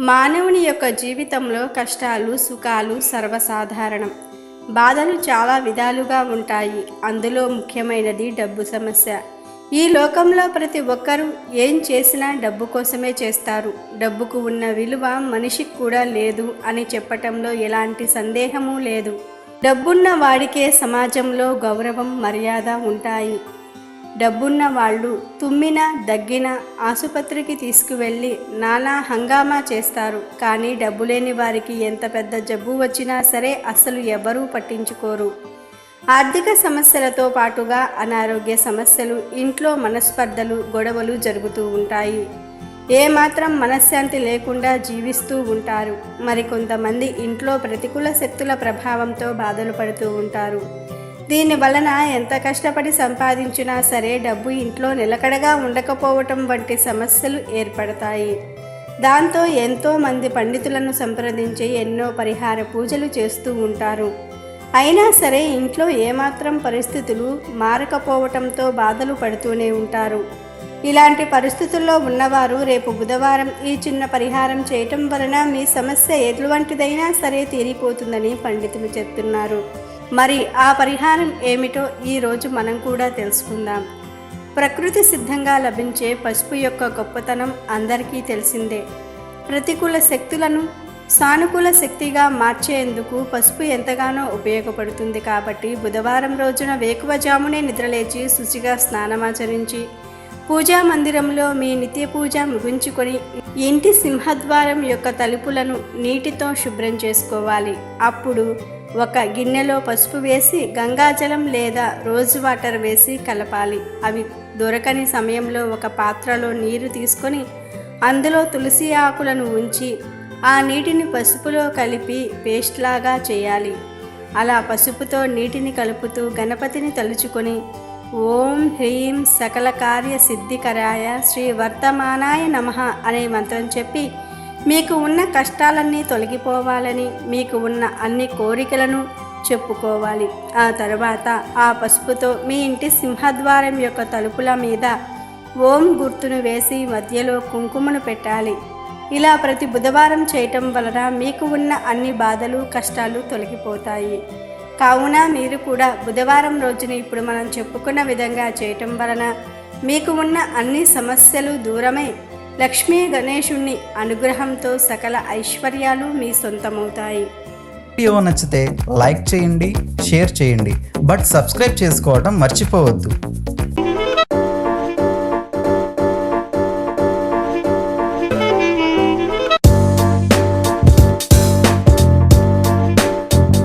మానవుని యొక్క జీవితంలో కష్టాలు సుఖాలు సర్వసాధారణం. బాధలు చాలా విధాలుగా ఉంటాయి. అందులో ముఖ్యమైనది డబ్బు సమస్య. ఈ లోకంలో ప్రతి ఒక్కరూ ఏం చేసినా డబ్బు కోసమే చేస్తారు. డబ్బుకు ఉన్న విలువ మనిషికి కూడా లేదు అని చెప్పటంలో ఎలాంటి సందేహము లేదు. డబ్బున్న వాడికే సమాజంలో గౌరవం మర్యాద ఉంటాయి. డబ్బున్న వాళ్ళు తుమ్మిన దగ్గిన ఆసుపత్రికి తీసుకువెళ్ళి నానా హంగామా చేస్తారు. కానీ డబ్బు లేని వారికి ఎంత పెద్ద జబ్బు వచ్చినా సరే అసలు ఎవరూ పట్టించుకోరు. ఆర్థిక సమస్యలతో పాటుగా అనారోగ్య సమస్యలు ఇంట్లో మనస్పర్ధలు గొడవలు జరుగుతూ ఉంటాయి. ఏమాత్రం మనశ్శాంతి లేకుండా జీవిస్తూ ఉంటారు. మరికొంతమంది ఇంట్లో ప్రతికూల శక్తుల ప్రభావంతో బాధలు పడుతూ ఉంటారు. దీని వలన ఎంత కష్టపడి సంపాదించినా సరే డబ్బు ఇంట్లో నిలకడగా ఉండకపోవటం వంటి సమస్యలు ఏర్పడతాయి. దాంతో ఎంతో మంది పండితులను సంప్రదించి ఎన్నో పరిహార పూజలు చేస్తూ ఉంటారు. అయినా సరే ఇంట్లో ఏమాత్రం పరిస్థితులు మారకపోవటంతో బాధలు పడుతూనే ఉంటారు. ఇలాంటి పరిస్థితుల్లో ఉన్నవారు రేపు బుధవారం ఈ చిన్న పరిహారం చేయటం వలన మీ సమస్య ఎటువంటిదైనా సరే తీరిపోతుందని పండితులు చెప్తున్నారు. మరి ఆ పరిహారం ఏమిటో ఈరోజు మనం కూడా తెలుసుకుందాం. ప్రకృతి సిద్ధంగా లభించే పసుపు యొక్క గొప్పతనం అందరికీ తెలిసిందే. ప్రతికూల శక్తులను సానుకూల శక్తిగా మార్చేందుకు పసుపు ఎంతగానో ఉపయోగపడుతుంది కాబట్టి బుధవారం రోజున వేకువజామునే నిద్రలేచి శుచిగా స్నానమాచరించి పూజా మందిరంలో మీ నిత్య పూజ ముగించుకొని ఇంటి సింహద్వారం యొక్క తలుపులను నీటితో శుభ్రం చేసుకోవాలి. అప్పుడు ఒక గిన్నెలో పసుపు వేసి గంగాజలం లేదా రోజ్ వాటర్ వేసి కలపాలి. అవి దొరకని సమయంలో ఒక పాత్రలో నీరు తీసుకొని అందులో తులసి ఆకులను ఉంచి ఆ నీటిని పసుపులో కలిపి పేస్ట్ లాగా చేయాలి. అలా పసుపుతో నీటిని కలుపుతూ గణపతిని తలుచుకొని ఓం హ్రీం సకల కార్య సిద్ధికరాయ శ్రీ వర్తమానాయ నమః అనే మంత్రం చెప్పి మీకు ఉన్న కష్టాలన్నీ తొలగిపోవాలని మీకు ఉన్న అన్ని కోరికలను చెప్పుకోవాలి. ఆ తర్వాత ఆ పసుపుతో మీ ఇంటి సింహద్వారం యొక్క తలుపుల మీద ఓం గుర్తును వేసి మధ్యలో కుంకుమను పెట్టాలి. ఇలా ప్రతి బుధవారం చేయటం వలన మీకు ఉన్న అన్ని బాధలు కష్టాలు తొలగిపోతాయి. కావున మీరు కూడా బుధవారం రోజున ఇప్పుడు మనం చెప్పుకున్న విధంగా చేయటం వలన మీకు ఉన్న అన్ని సమస్యలు దూరమై. లక్ష్మీ గణేశుణ్ణి అనుగ్రహంతో సకల ఐశ్వర్యాలు మీ సొంతమవుతాయి. వీడియో నచ్చితే లైక్ చేయండి షేర్ చేయండి. బట్ సబ్స్క్రైబ్ చేసుకోవడం మర్చిపోవద్దు.